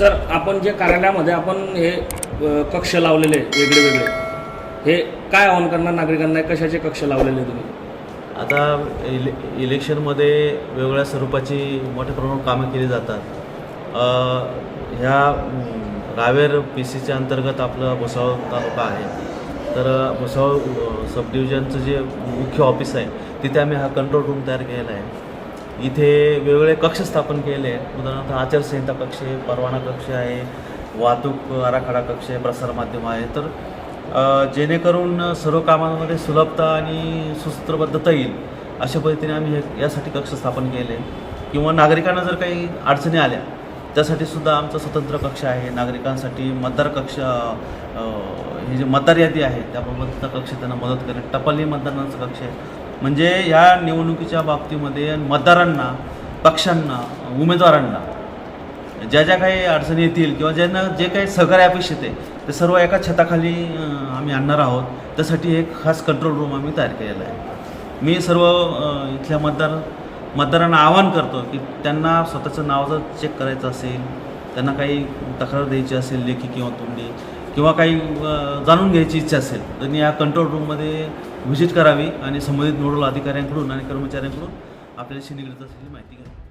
Sir आपण जे कार्यालयामध्ये आपण हे अ, कक्ष लावलेले वेगळे वेगळे हे काय आवाहन करणार नागरिकांना? कशाचे कक्ष लावलेले तुम्ही? आता इले इलेक्शनमध्ये वेगवेगळ्या स्वरूपाची मोठ्या प्रमाणावर कामं केली जातात. अ, ह्या म, रावेर पी सीच्या अंतर्गत आपलं भुसावळ तालुका आहे. तर भुसावळ अ, सब डिव्हिजनचं जे मुख्य ऑफिस आहे तिथे आम्ही हा कंट्रोल रूम तयार केलेला आहे. इथे वेगवेगळे कक्ष स्थापन केले. आहेत उदाहरणार्थ आचारसंहिता कक्ष आहे परवाना कक्ष आहे वाहतूक आराखडा कक्ष आहे प्रसारमाध्यम आहे. तर जेणेकरून सर्व कामांमध्ये सुलभता आणि सुसूत्रबद्धता येईल अशा पद्धतीने आम्ही हे यासाठी कक्ष स्थापन केले. किंवा नागरिकांना जर काही अडचणी आल्या त्यासाठी सुद्धा आमचा स्वतंत्र कक्ष आहे. नागरिकांसाठी मतदार कक्ष हे जे मतदार यादी आहे त्याबाबतचा कक्ष त्यांना मदत करेल टपाली मतदानाचा कक्ष आहे. म्हणजे या निवडणुकीच्या बाबतीमध्ये मतदारांना पक्षांना उमेदवारांना ज्या ज्या काही अडचणी येतील किंवा ज्यांना जे काही सहकार्य अपेक्षित आहे ते सर्व एका छताखाली आम्ही आणणार आहोत. त्यासाठी एक खास कंट्रोल रूम आम्ही तयार केलेला आहे. मी सर्व इथल्या मतदार मतदारांना आवाहन करतो की त्यांना स्वतःचं नाव जर चेक करायचं असेल त्यांना काही तक्रार द्यायची असेल लेखी किंवा तोंडी किंवा काही जाणून घ्यायची इच्छा असेल तर त्यांनी या कंट्रोल रूममध्ये व्हिजिट करावी आणि संबंधित नोडल अधिकाऱ्यांकडून आणि कर्मचाऱ्यांकडून आपल्याशी निगडीत असलेली माहिती घ्यावी.